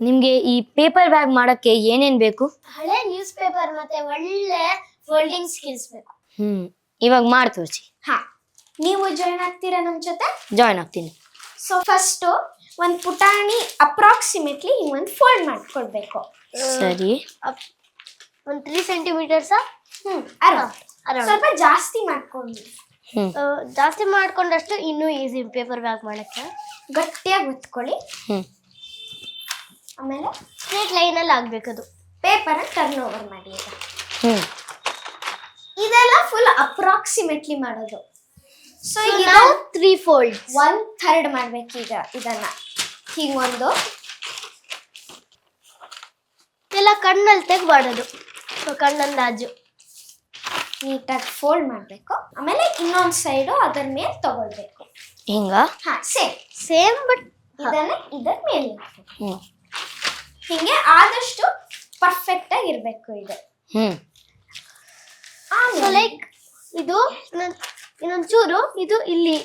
ನಿಮ್ಗೆ ಈ paper bag ಮಾಡಕ್ಕೆ ಏನೇನ್ ಬೇಕು? ಹಳೆ ನ್ಯೂಸ್ ಪೇಪರ್ ಮತ್ತೆ ಒಳ್ಳೆ ಫೋಲ್ಡಿಂಗ್ ಸ್ಕಿಲ್ಸ್ ಬೇಕು. ಹ್ಮ್ ಇವಾಗ ಮಾಡಿ ತೋರಿಸಿ. ಹಾ ನೀವು ಜಾಯ್ನ್ ಆಗ್ತೀರಾ ನಮ್ಮ ಜೊತೆ? ಜಾಯ್ನ್ ಆಗ್ತೀನಿ. ಸೊ ಫಸ್ಟ್ ಒಂದ್ ಪುಟಾಣಿ ಅಪ್ರಾಕ್ಸಿಮೇಟ್ಲಿ ಒಂದ್ ಫೋಲ್ಡ್ ಮಾಡ್ಕೊಡ್ಬೇಕು. ಸರಿ. ಒಂದ್ ತ್ರೀ ಸೆಂಟಿಮೀಟರ್ಸ್ ಹ್ಮ್ ಸ್ವಲ್ಪ ಜಾಸ್ತಿ ಮಾಡ್ಕೊಂಡು. ಹ್ಮ್. ಜಾಸ್ತಿ ಮಾಡ್ಕೊಂಡಷ್ಟು ಇನ್ನೂ ಈಸಿ ಪೇಪರ್ ಬ್ಯಾಗ್ ಮಾಡಕ್ಕೆ. ಗಟ್ಟಿಯಾಗಿ ಒತ್ಕೊಳ್ಳಿ ಹ್ಮ್. ಆಮೇಲೆ ಸ್ಟ್ರೇಟ್ ಲೈನಲ್ಲಿ ಅದು ಪೇಪರ್ ಟರ್ನ್ ಓವರ್ ಮಾಡಿ ಈಗ. ಹ್ಮ್. ಇದೆಲ್ಲ ಫುಲ್ ಅಪ್ರಾಕ್ಸಿಮೇಟ್ಲಿ ಮಾಡೋದು. ಸೊ ನಾವು ತ್ರೀ ಫೋಲ್ಡ್ ಒನ್ ಥರ್ಡ್ ಮಾಡ್ಬೇಕೀಗ ಇದನ್ನ. ಒಂದು. ಎಲ್ಲ ಕಣ್ಣಲ್ಲಿ ತೆಗ್ಬಾಡೋದು ಮಾಡೋದು ಕಣ್ಣಂದಾಜು ನೀಟಾಗಿ ಫೋಲ್ಡ್ ಮಾಡಬೇಕು. ಆಮೇಲೆ ಇನ್ನೊಂದು ಸೈಡು ಅದರ ಮೇಲೆ ತಗೊಳ್ಬೇಕು. ಹಿಂಗ? ಹಾ ಸೇಮ್ ಸೇಮ್ ಬಟ್ ಇದನ್ನ ಇದರ ಮೇಲೆ. ಇಡ್ಬೇಕು. ಹೀಗೆ ಆದಷ್ಟು ಪರ್ಫೆಕ್ಟ್ ಆಗಿ ಇರಬೇಕು ಇದು. ಹ್ಮ್. ಲೈಕ್ ಇದು ಇನ್ನೊಂದು ಚೂರು ಇದು ಇಲ್ಲಿ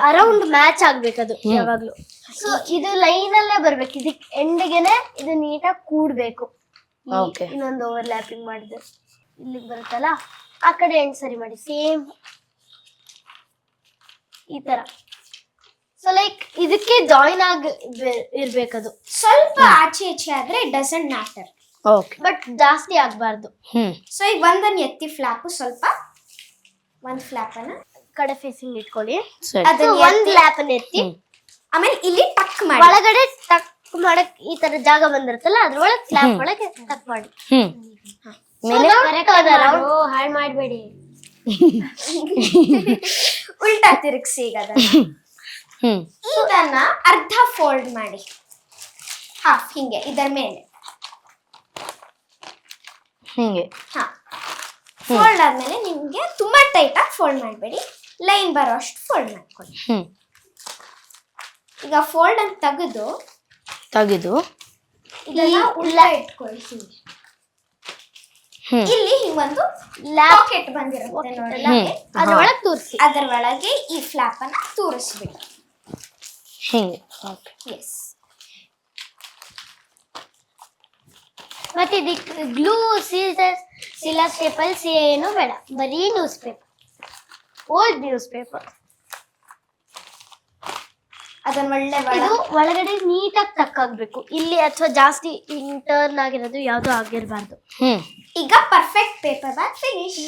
ಅರೌಂಡ್ ಮ್ಯಾಚ್ ಆಗ್ಬೇಕು ಅದು ಯಾವಾಗ್ಲೂ. ಸೊ ಇದು ಲೈನ್ ಅಲ್ಲೇ ಬರ್ಬೇಕು. ಇದಕ್ಕೆ ಎಂಡಿಗೆನೆ ಇದು ನೀಟಾಗಿ ಕೂಡ್ಬೇಕು. ಇನ್ನೊಂದು ಓವರ್ ಓವರ್ಲ್ಯಾಪಿಂಗ್ ಮಾಡಿದ್ರೆ ಇಲ್ಲಿಗೆ ಬರುತ್ತಲ್ಲ? ಆ ಕಡೆ ಎಂಡ್ ಸರಿ ಮಾಡಿ. ಸೇಮ್ ಈ ತರ. ಸೊ ಲೈಕ್ ಇದಕ್ಕೆ ಜಾಯಿನ್ ಆಗಿ ಇರ್ಬೇಕದು. ಸ್ವಲ್ಪ ಆಚೆ ಈಚೆ ಆದ್ರೆ ಡಸಂಟ್ ಮ್ಯಾಟರ್ ಓಕೆ ಬಟ್ ಜಾಸ್ತಿ ಆಗಬಾರ್ದು. ಹ್ಮ್. ಸೊ ಈಗ ಒಂದನ್ನ ಎತ್ತಿ ಫ್ಲಾಪ್ ಸ್ವಲ್ಪ ಒಂದ್ ಫ್ಲಾಪ್ ಅನ್ನ ಕಡೆ ಫೇಸಿಂಗ್ ಇಟ್ಕೊಳ್ಳಿ. ಸರಿ. ಅದನ್ನ ಒಂದ್ ಲ್ಯಾಪ್ ಅನ್ನ ಎತ್ತಿ. ಆಮೇಲೆ ಇಲ್ಲಿ ಟಕ್ ಮಾಡಿ. ಒಳಗಡೆ ಟಕ್ ಮಾಡಕ್ ಈ ತರ ಜಾಗ ಬಂದಿರುತ್ತಲ್ಲ ಅದ್ರೊಳಗೆ ಫ್ಲಾಪ್. ಒಳಗೆ ಟಕ್ ಮಾಡಿ. ಹ್ಮ್. ಮೇಲೆ ಹಾಳು ಮಾಡಬೇಡಿ. ಉಲ್ಟಾ ತಿರುಗಿಸಿ ಈಗ ಅದನ್ನ. ಇದನ್ನ ಅರ್ಧ ಫೋಲ್ಡ್ ಮಾಡಿ. ಹಾಫ್ ಹಿಂಗೆ ಇದರ ಮೇಲೆ. ಹಿಂಗೆ. ಹಾ. ಫೋಲ್ಡ್ ಆದ್ಮೇಲೆ ನಿಮ್ಗೆ ತುಂಬಾ ಟೈಟ್ ಆಗಿ ಫೋಲ್ಡ್ ಮಾಡಬೇಡಿ. ಲೈನ್ ಬರೋ ಅಷ್ಟು ಫೋಲ್ಡ್ ಮಾಡ್ಕೊಳ್ಳಿ. ಹ್ಮ್. ಈಗ ಫೋಲ್ಡ್ ಅಂತ ತೆಗೆದು ತೆಗೆದು ಇದನ್ನ ಉಳ್ಳ ಇಟ್ಕೊಳ್ಳಿ. ಹಿಂಗೆ ಇಲ್ಲಿ ಹಿಂಗೊಂದು ಲಾಕೆಟ್ ಬಂದಿರುತ್ತೆ ನೋಡಿ. ಅದ್ರೊಳಗೆ ತೂರಿಸಿ. ಅದರ ಒಳಗೆ ಈ ಫ್ಲಾಪ್ ಅನ್ನ ತೂರಿಸ್ಬಿಡಿ. ಹಿಂಗೆ ಓಕೆ ಎಸ್ ಮತ್ತೆ ಇದಕ್ಕೆ ಗ್ಲೂ ಸೀಸರ್ಸ್ ಸಿಲಾ ಸ್ಟೇಪಲ್ಸ್ ಏನು ಬೇಡ. ಬರೀ newspaper old newspaper ಅದನ್ನ ಒಳ್ಳೆ ಇದು ಒಳಗಡೆ ನೀಟಾಗಿ ತಕ್ಕಾಗ್ಬೇಕು ಇಲ್ಲಿ ಅಥವಾ ಜಾಸ್ತಿ ಇಂಟರ್ನ್ ಆಗಿರೋದು ಯಾವುದು ಆಗಿರಬಾರ್ದು. ಹ್ಮ್. ಈಗ ಪರ್ಫೆಕ್ಟ್ ಪೇಪರ್ ಬ್ಯಾಗ್ ಫಿನಿಶ್